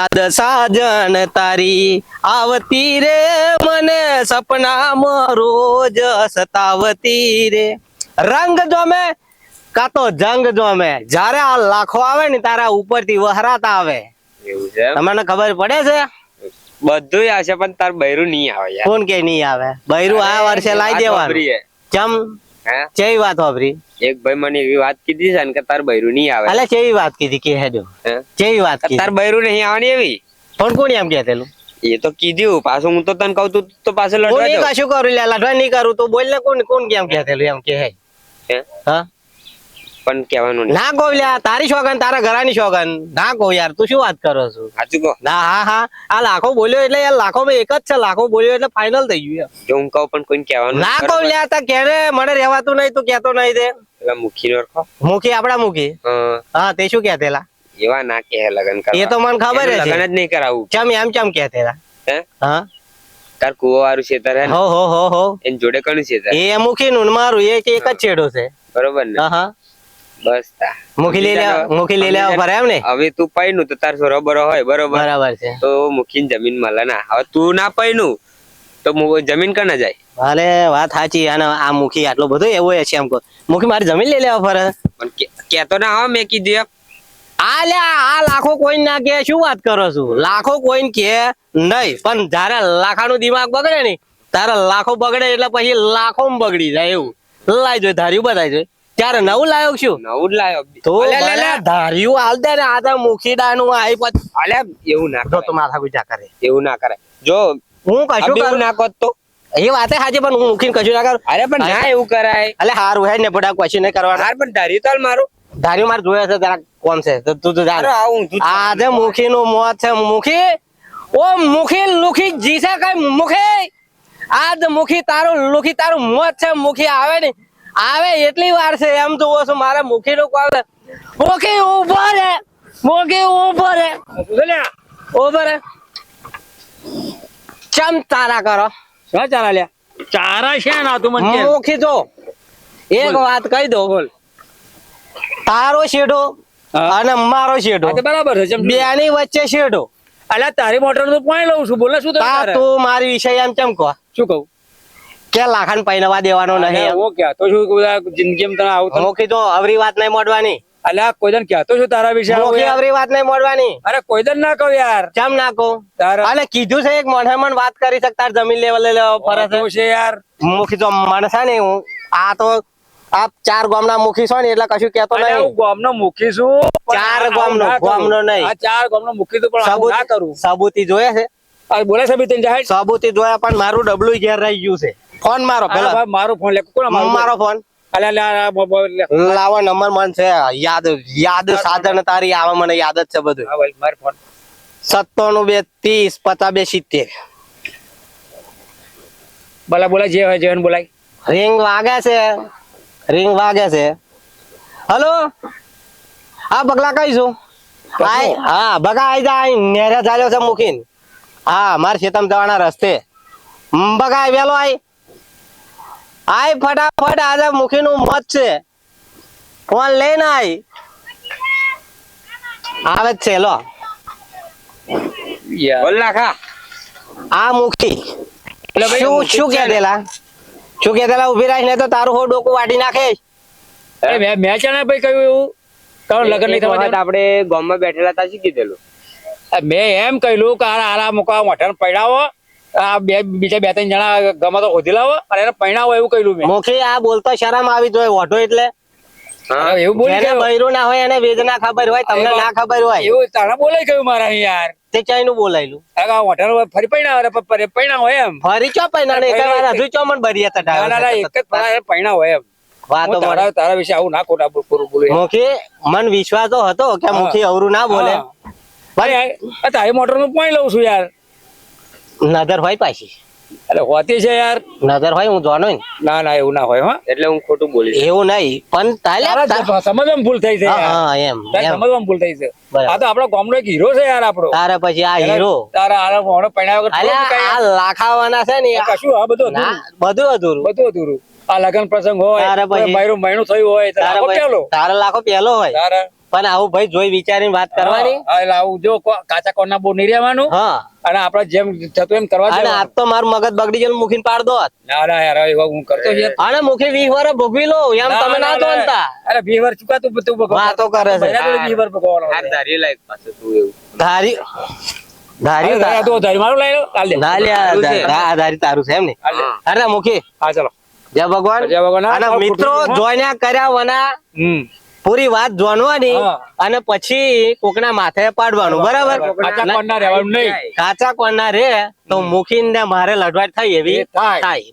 યાદ સાજન તારી આવતી રે મને સપનામાં રોજ સતાવતી રે. રંગ જોમે કા તો જંગ જોમે. જ્યારે આ લાખો આવે ને તારા ઉપરથી વહરાતા આવે. એવું છે? તમને ખબર પડે છે? બધુંય આવશે પણ તાર બૈરું નહીં આવે કોણ કે નહીં આવે? બૈરું આ વર્ષે લાવી દેવા દેવાનું. હે ચેવી વાત વાપરી એક ભાઈ મને એવી વાત કીધી છે કે તાર બૈરું નહીં આવે. અલે ચેવી વાત કીધી? કે હેડો. ચેવી વાત તાર બૈરું નહીં આવવાની એવી? પણ કોણ એમ કહેતેલું એ તો કીધું પાછું હું તો તને કહું તું તો પાછો લડવા કશું કરું લે લડવા નહીં કરું. તો બોલ ને કોણ કોણ કેમ કહેતેલું એમ કે હે? હે? પણ કહેવાનું ના કહું લ્યા તારી શોગન તારા ઘરાની શોગન. ના કહું યાર તું શું વાત કરો છો? સાચું કહો. ના હા હા. આ લાખો બોલ્યો એટલે યાર લાખો માં એક જ છે લાખો બોલ્યો એટલે ફાઇનલ થઈ ગયું જો હું કહું પણ કોઈને કહેવાનું ના. કહું લ્યા તા ક્યારે મને રહેવાતું નહીં તું કહેતો નહીં તે. મુખી નો મુખી આપડા મુખી? હા. તે શું કહેતેલા? એવા ના કહે લગન કરવા. એ તો મને ખબર છે લગન જ નહીં કરાવું. ચમ એમ ચમ કહેતેલા? હે? હા. તાર કુવો વાળું છેતર હે હો હો હો હો. એની જોડે કણું છેતર એ મુખી નું મારું એક એક જ છેડો છે. બરોબર ને? હા હા. બસ તા. મૂકી લઈ લેવા મૂકી લઈ લેવા ફરે એમ ને? હવે તું પૈનું તો તાર સોરો બરો હોય બરોબર? બરાબર છે. તો મૂકીને જમીન મળે ના. હવે તું ના પૈનું તો જમીન કને જાય? અરે વાત સાચી અને આ મુખી આટલો બધો એવો છે એમ કો મુખી મારી જમીન લઈ લેવા ફરે. પણ કેતો ના હા મેં કીધું એમ. આ લે આ લાખો કોઈ ના કે શું વાત કરો છું? લાખો કોઈ કે નહીં પણ જયારે લાખાનું દિમાગ બગડે ને તારે લાખો બગડે એટલે પછી લાખો બગડી જાય એવું. લાઈ જોઈ ધાર્યું બતાય છે ત્યારે નવું લાયો શું? નવું જ લાયો. તો અલે, અલે, અલે. ધાર્યું હાલ દે ને આ તો મુખી ડાનું આઈ પછી અલે, એવું ના જો કરાય. તો માથા ગુજા કરે. એવું ના કરે જો હું કશું કરું? ના કોત તો. એ વાતે સાચી પણ હું મુખીને કશું ના કરું? અરે પણ ના એવું કરાય. એટલે હારું હે ને બધા કશું નહીં કરવાનું. હાર પણ ધાર્યું તો મારું. ધાર્યું મારે જોયા છે તારા કોમ છે. તો તું તું આજે મુખી નું મોત છે મુખી. ઓ મુખી લુખી જીસે કઈ મુખી? આજ મુખી તારું લુખી તારું મોત છે મુખી આવે ને આવે એટલી વાર છે એમ તો ઓછું મારે મુખી નું કોલ મુખી ઊભો રે મુખી ઊભો રે. ઊભો રે. ચમ તારા કરો? શું ચારા લ્યા? ચારા છે ના તું મને મુખી જો એક વાત કહી દો બોલ. તારો શેઠો અને મારો શેઠો બરાબર છે બે ની વચ્ચે શેઠો અલ્યા તારી મોટરનું પોઈન્ટ લઉં છું. બોલે શું તા? તું મારી વિષય એમ કેમ કહો? શું કહું? કે લાખાન પૈનવા દેવાનો નહીં. હું કહેતો છું કે જિંદગીમાં તને આવું. મુખી તો અવરી વાત નહીં મોડવાની. અલ્યા કોઈ દન કહેતો છું તારા વિશે મોકી અવરી વાત નહીં મોડવાની. અરે કોઈ દન ના કહું યાર. ચમ ના કહું? અને કીધું છે એક મોઢે મન વાત કરી શકતા જમીન લેવલ લેવો ફરે છે. યાર. મુખી તો માણસા ને હું આ તો આપ ચાર ગામના મુખી છો ને એટલે કશું કેતો નહીં. હું ગામનો મુખી છું ચાર ગામનો, ગામનો નહીં. આ ચાર ગામનો મુખી છું પણ હું ના કરું. સાબુતી જોયા છે? આ બોલે સાબુતી જાહેર સબૂતી જોયા પણ મારું ડબલું ઘેર રહી ગયું છે. ફોન મારો પેલા મારો ફોન લે કોણ મારો મારો ફોન. લાવો નંબર મન છે. યાદ યાદ સાધન તારી આવે મને યાદ જ છે બધું. મારો ફોન. સત્તાણું બે ત્રીસ પચાસ બે સિત્તેર. બોલા બોલા જે હોય જેવન બોલાય. રિંગ વાગે છે. રિંગ વાગે છે. હલો? હા બગલા આય હા બગા આઈ જા આઈ નેરે ચાલ્યો છે મૂકીને હા મારે ખેતમ જવાના રસ્તે. બગા વેલો આય. આય ફટાફટ આજે મુખી નું મત છે. ફોન લઈને આય? આવે જ છે લો. બોલ નાખા આ મુખી. શું શું કે દેલા શું કે દેલા ઊભી રાખીને તો તારું હો ડોકું વાટી નાખે. અરે મેં મેં છે ને ભાઈ કહ્યું એવું? તારું લગ્ન નહીં થવા. આપણે ગામમાં બેઠેલા તા શું કીધેલું? મેં એમ કહ્યું કે આ આરા મુકા મોઢાને પૈણાવો આ બે બીજા બે ત્રણ જણા ગમે તો શોધી લાવો અને એને પૈણાવો એવું કહ્યું મેં. મોખી આ બોલતો શરમ આવી જોઈએ ઓઢો એટલે. હા એવું બોલી બૈરું ના હોય એને વેદના ખબર હોય તમને ના ખબર હોય. એવું તારા બોલે કહ્યું મારા યાર. તે ચાઈનું બોલાયેલું? આ ફરી પૈણાવો રે પર હોય એમ. ફરી ચો પૈના એક વાર હજુ ચો મન ના ના ના એક જ પૈણા- પૈણાવો એમ. વાતો તારા તારા વિશે આવું ના ખોટા બોલ- મુખી મન વિશ્વાસ હતો કે. મુખી અવરું ના બોલે. અરે તારી મોટરનું પોઈન્ટ લઉં છું યાર. નજર હોય પાછી. એટલે હોતી છે યાર. નજર હોય હું જોનો ના. ના એવું ના હોય હા. એટલે હું ખોટું બોલી એવું નહીં પણ તાલે સમજવામાં ભૂલ થઈ છે હા એમ સમજવામાં ભૂલ થઈ છે. આ તો આપણો ગામનો એક હીરો છે યાર આપણો. તારે પછી આ હીરો. તારા આ મોઢે પૈણા વગર આ લાખાવાના છે ને કશું આ બધું ના બધું અધૂરું. બધું અધૂરું. આ લગન પ્રસંગ હોય તારે પછી- મહિનું થયું હોય તારે પેલો તારે લાખો પહેલો હોય. તારે પણ આવું ભાઈ જોઈ વિચારીને વાત કરવાની. એટલે આવું જો કાચા કોના બહુ નહીં રહેવાનું. હા. અને આપણે જેમ થતું એમ કરવા અને આજ તો મારું મગજ બગડી ગયેલું મુખીને પાડ દો ના ના યાર હવે હું કરતો છે અને મુખી વીસ વાર ભોગવી લો એમ તમે ના જોનતા અરે વીસ વાર ચૂકા તું તું ભગવાન. તો કરે છે. વીસ વાર ભગવાન ધારી લાયક પાછું તું એવું. ધારી ધારી અરે, અરે, મારું લઈ લો ના લ્યા તારું છે. ધા- આ ધારી તારું છે એમ ને. અરે મુખી હા ચલો. જય ભગવાન. જય ભગવાન. અને મિત્રો જોઈને કર્યા વના. પૂરી વાત જાણવાની અને પછી કોકના માથે પાડવાનું બરાબર? કાચા કોણના રે તો મુખી ને મારે લડવાટ થઈ એવી થાય. થાય.